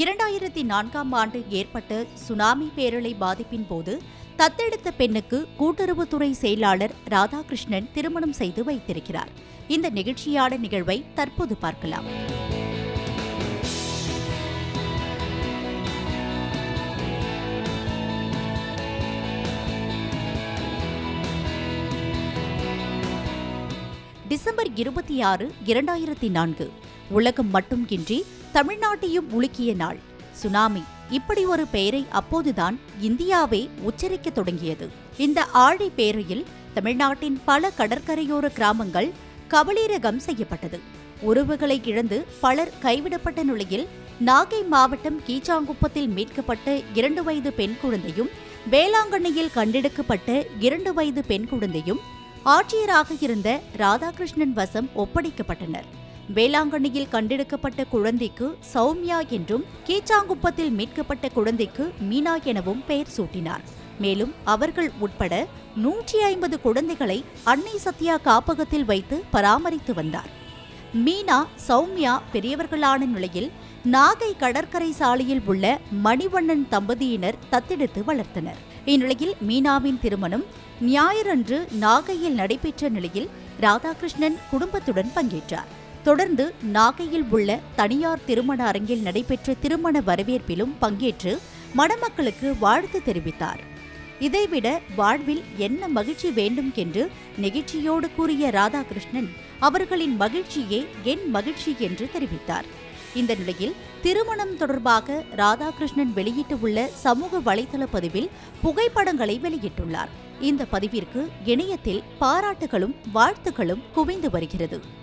இரண்டாயிரத்தி நான்காம் ஆண்டு ஏற்பட்ட சுனாமி பேரலை பாதிப்பின் போது தத்தெடுத்த பெண்ணுக்கு கூட்டுறவுத்துறை செயலாளர் ராதாகிருஷ்ணன் திருமணம் செய்து வைத்திருக்கிறார். இந்த நிகழ்ச்சியான நிகழ்வை தற்போது பார்க்கலாம். டிசம்பர் இருபத்தி ஆறு இரண்டாயிரத்தி நான்கு உலகம் மட்டுமின்றி தமிழ்நாட்டையும் உலுக்கிய நாள். சுனாமி. இப்படி ஒரு பெயரை அப்போதுதான் இந்தியாவே உச்சரிக்க தொடங்கியது. இந்த ஆழி பேரையில் தமிழ்நாட்டின் பல கடற்கரையோர கிராமங்கள் கபலீரகம் செய்யப்பட்டது. உறவுகளை இழந்து பலர் கைவிடப்பட்ட நிலையில் நாகை மாவட்டம் கீச்சாங்குப்பத்தில் மீட்கப்பட்ட இரண்டு வயது பெண் குழந்தையும் வேளாங்கண்ணியில் கண்டெடுக்கப்பட்ட இரண்டு வயது பெண் குழந்தையும் ஆட்சியராக இருந்த ராதாகிருஷ்ணன் வசம் ஒப்படைக்கப்பட்டனர். வேளாங்கண்ணியில் கண்டெடுக்கப்பட்ட குழந்தைக்கு சௌமியா என்றும் கீச்சாங்குப்பத்தில் மீட்கப்பட்ட குழந்தைக்கு மீனா எனவும் பெயர் சூட்டினார். மேலும் அவர்கள் உட்பட நூற்றி ஐம்பது குழந்தைகளை அன்னை சத்யா காப்பகத்தில் வைத்து பராமரித்து வந்தார். மீனா சௌமியா பெரியவர்களான நிலையில் நாகை கடற்கரை சாலையில் உள்ள மணிவண்ணன் தம்பதியினர் தத்தெடுத்து வளர்த்தனர். இந்நிலையில் மீனாவின் திருமணம் ஞாயிறன்று நாகையில் நடைபெற்ற நிலையில் ராதாகிருஷ்ணன் குடும்பத்துடன் பங்கேற்றார். தொடர்ந்து நாகையில் உள்ள தனியார் திருமண அரங்கில் நடைபெற்ற திருமண வரவேற்பிலும் பங்கேற்று மணமக்களுக்கு வாழ்த்து தெரிவித்தார். இதைவிட வாழ்வில் என்ன மகிழ்ச்சி வேண்டும் என்று நெகிழ்ச்சியோடு கூறிய ராதாகிருஷ்ணன் அவர்களின் மகிழ்ச்சியே என் மகிழ்ச்சி என்று தெரிவித்தார். இந்த நிலையில் திருமணம் தொடர்பாக ராதாகிருஷ்ணன் வெளியிட்டுள்ள சமூக வலைதள பதிவில் புகைப்படங்களை வெளியிட்டுள்ளார். இந்த பதிவிற்கு இணையத்தில் பாராட்டுகளும் வாழ்த்துக்களும் குவிந்து வருகிறது.